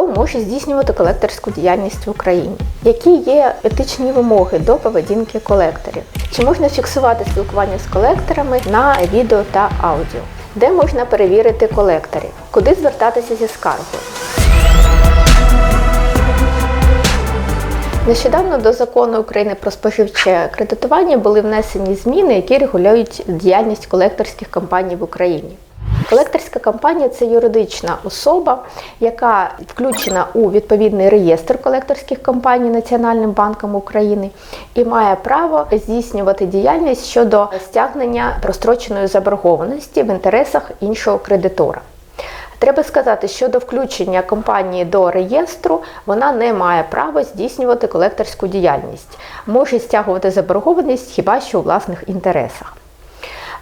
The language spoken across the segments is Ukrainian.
Хто може здійснювати колекторську діяльність в Україні? Які є етичні вимоги до поведінки колекторів? Чи можна фіксувати спілкування з колекторами на відео та аудіо? Де можна перевірити колекторів? Куди звертатися зі скаргою? Нещодавно до закону України про споживче кредитування були внесені зміни, які регулюють діяльність колекторських компаній в Україні. Колекторська компанія це юридична особа, яка включена у відповідний реєстр колекторських компаній Національним банком України і має право здійснювати діяльність щодо стягнення простроченої заборгованості в інтересах іншого кредитора. Треба сказати, що до включення компанії до реєстру вона не має права здійснювати колекторську діяльність, може стягувати заборгованість хіба що у власних інтересах.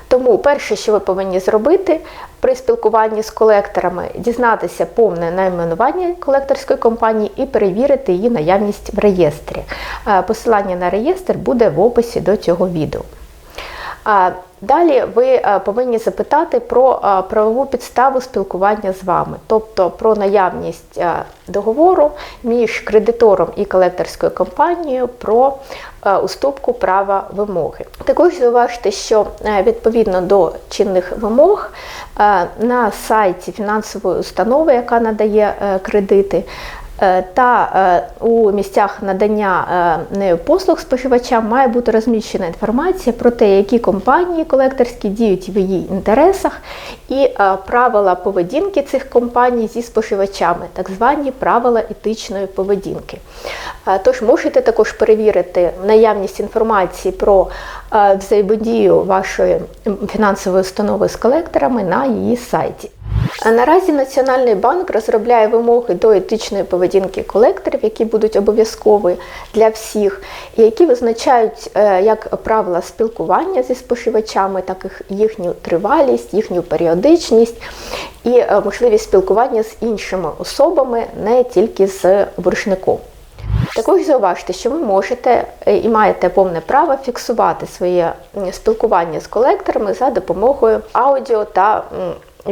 Тому перше, що ви повинні зробити при спілкуванні з колекторами, дізнатися повне найменування колекторської компанії і перевірити її наявність в реєстрі. Е, Посилання на реєстр буде в описі до цього відео. Далі ви е, повинні запитати про е, правову підставу спілкування з вами, тобто про наявність е, договору між кредитором і колекторською компанією про уступку права вимоги. Також зауважте, що відповідно до чинних вимог на сайті фінансової установи, яка надає кредити, та е, у місцях надання е, нею послуг споживачам має бути розміщена інформація про те, які компанії колекторські діють в її інтересах, і правила поведінки цих компаній зі споживачами, так звані правила етичної поведінки. Тож можете також перевірити наявність інформації про взаємодію вашої фінансової установи з колекторами на її сайті. Наразі Національний банк розробляє вимоги до етичної поведінки колекторів, які будуть обов'язкові для всіх, і які визначають е, як правила спілкування зі споживачами, так і їхню тривалість, їхню періодичність і е, можливість спілкування з іншими особами, не тільки з боржником. Також зауважте, що ви можете е, і маєте повне право фіксувати своє спілкування з колекторами за допомогою аудіо та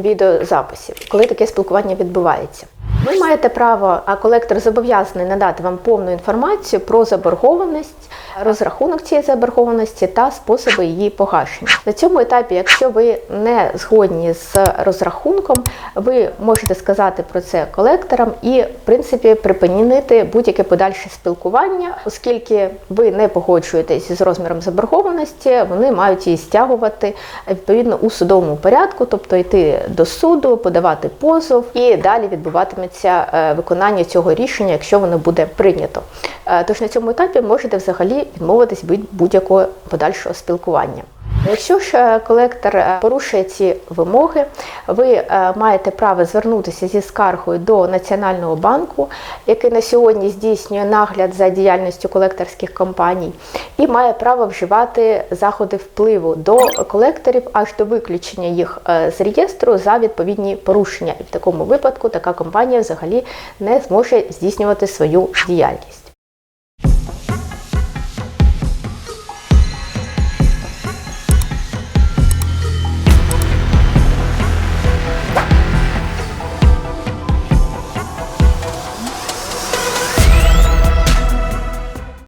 відеозаписів, коли таке спілкування відбувається. Ви маєте право, а колектор зобов'язаний надати вам повну інформацію про заборгованість, розрахунок цієї заборгованості та способи її погашення. На цьому етапі, якщо ви не згодні з розрахунком, ви можете сказати про це колекторам і, в принципі, припинити будь-яке подальше спілкування, оскільки ви не погоджуєтесь з розміром заборгованості, вони мають її стягувати відповідно у судовому порядку, тобто йти до суду, подавати позов і далі відбуватиметься відбудеться е, виконання цього рішення, якщо воно буде прийнято. Е, тож на цьому етапі можете взагалі відмовитись від будь-якого подальшого спілкування. Якщо ж е, колектор порушує ці вимоги, ви маєте право звернутися зі скаргою до Національного банку, який на сьогодні здійснює нагляд за діяльністю колекторських компаній, і має право вживати заходи впливу до колекторів аж до виключення їх з реєстру за відповідні порушення. І в такому випадку така компанія взагалі не зможе здійснювати свою діяльність.